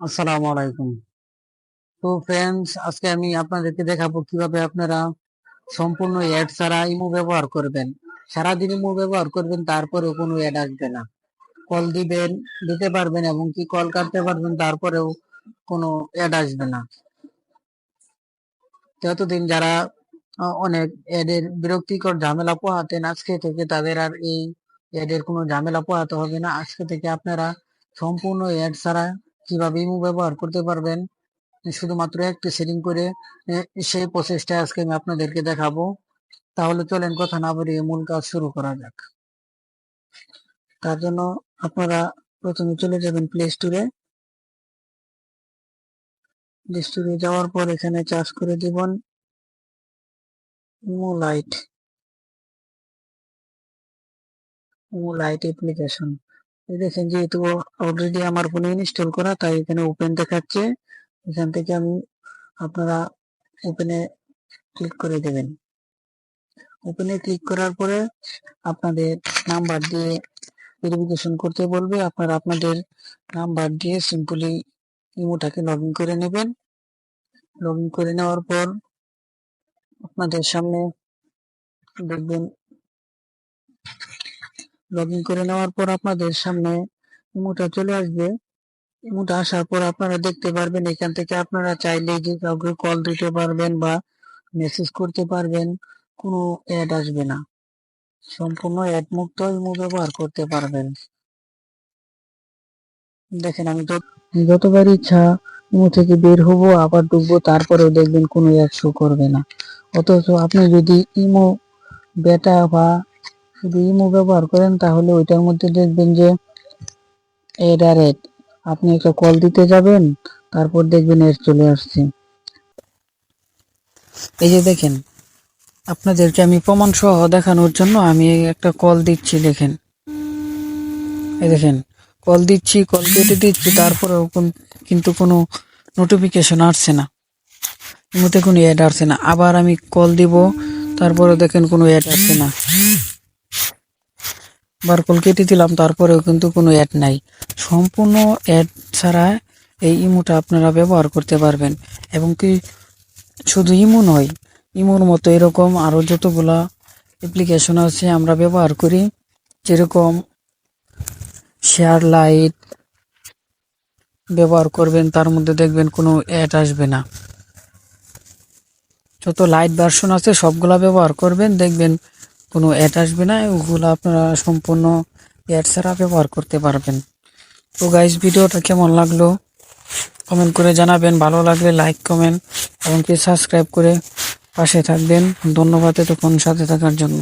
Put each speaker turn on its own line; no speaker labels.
আসসালামু আলাইকুম। তো ফ্রেন্ডস আজকে আমি আপনাদেরকে দেখাবো কীভাবে আপনারা সম্পূর্ণ অ্যাড ছাড়া ইমো ব্যবহার করবেন। সারাদিন ইমো ব্যবহার করবেন, তারপরেও কোনো অ্যাড আসবে না। কল দিবেন, দিতে পারবেন এবং কি কল কাটতে পারবেন, তারপরেও কোনো অ্যাড আসবে না। তো এতদিন যারা অনেক অ্যাডের বিরক্তিকর ঝামেলা পোহাতেন, আজকে থেকে তাদের আর এই অ্যাডের কোনো ঝামেলা পোহাতে হবে না। আজকে থেকে আপনারা সম্পূর্ণ অ্যাড ছাড়া কীভাবে ইমো ব্যবহার করতে পারবেন? শুধুমাত্র একটি সেটিং করে সেই প্রসেসটা আজকে আমি আপনাদেরকে দেখাবো। তাহলে চলেন কথা না বাড়িয়ে মূল কাজ শুরু করা যাক। তার জন্য আপনারা প্রথমে চলে যাবেন প্লে স্টোরে প্লে স্টোরে যাওয়ার পর এখানে চার্জ করে দিবেন Imo Lite Imo Lite application দেখেন যেহেতু অলরেডি আমার ফোনে ইনস্টল করা, তাই এখানে ওপেন দেখাচ্ছে। এখান থেকে আমি আপনারা ওপেনে ক্লিক করে দেবেন। ওপেনে ক্লিক করার পরে আপনাদের নাম্বার দিয়ে ভেরিফিকেশন করতে বলবে। আপনারা আপনাদের নাম্বার দিয়ে সিম্পলি ইমোটাকে লগ করে নেবেন। লগ করে নেওয়ার পর আপনাদের সামনে দেখবেন লগ করে নেওয়ার পর আপনাদের সামনে ইমোটা চলে আসবে। ইমোটা আসার পর আপনারা দেখতে পারবেন, এখান থেকে আপনারা চাইলে যে কাউকে কল দিতে পারবেন বা মেসেজ করতে পারবেন, কোনো অ্যাড আসবে না। সম্পূর্ণ অ্যাড মুক্ত ইমো ব্যবহার করতে পারবেন। দেখেন আমি যত যতবার ইচ্ছা ইমো থেকে বের হব, আবার ঢুকবো, তারপরেও দেখবেন কোনো অ্যাড শো করবে না। অথচ আপনি যদি ইমো বেটা বা শুধু ইমো ব্যবহার করেন, তাহলে ওইটার মধ্যে দেখবেন যে এড আর এড আপনি একটা কল দিতে যাবেন, তারপর দেখবেন এড চলে আসছে। এই যে দেখেন, আপনাদেরকে আমি প্রমাণ সহ দেখানোর জন্য আমি একটা কল দিচ্ছি, দেখেন। এই দেখেন কল দিচ্ছি কল কেটে দিচ্ছি, তারপরেও কোন- কিন্তু কোনো নোটিফিকেশন আসছে না। মধ্যে কোনো অ্যাড আসছে না। আবার আমি কল দিব তারপরে দেখেন কোনো অ্যাড আসছে না। বার কল কেটে দিলাম, তারপরেও কিন্তু কোনো অ্যাড নাই। সম্পূর্ণ অ্যাড ছাড়া এই ইমোটা আপনারা ব্যবহার করতে পারবেন। এবং কি শুধু ইমো নয়, ইমোর মতো এরকম আরও যতগুলা অ্যাপ্লিকেশন আছে আমরা ব্যবহার করি। যেরকম শেয়ার লাইট ব্যবহার করবেন, তার মধ্যে দেখবেন কোনো অ্যাড আসবে না। যত লাইট ভার্সন আছে, সবগুলা ব্যবহার করবেন, দেখবেন কোনো অ্যাড আসবে না ওগুলো আপনারা সম্পূর্ণ অ্যাড ছাড়া ব্যবহার করতে পারবেন। তো গাইস ভিডিওটা কেমন লাগল? কমেন্ট করে জানাবেন। ভালো লাগলে লাইক কমেন্ট এমনকি সাবস্ক্রাইব করে পাশে থাকবেন। ধন্যবাদ এতক্ষণ সাথে থাকার জন্য।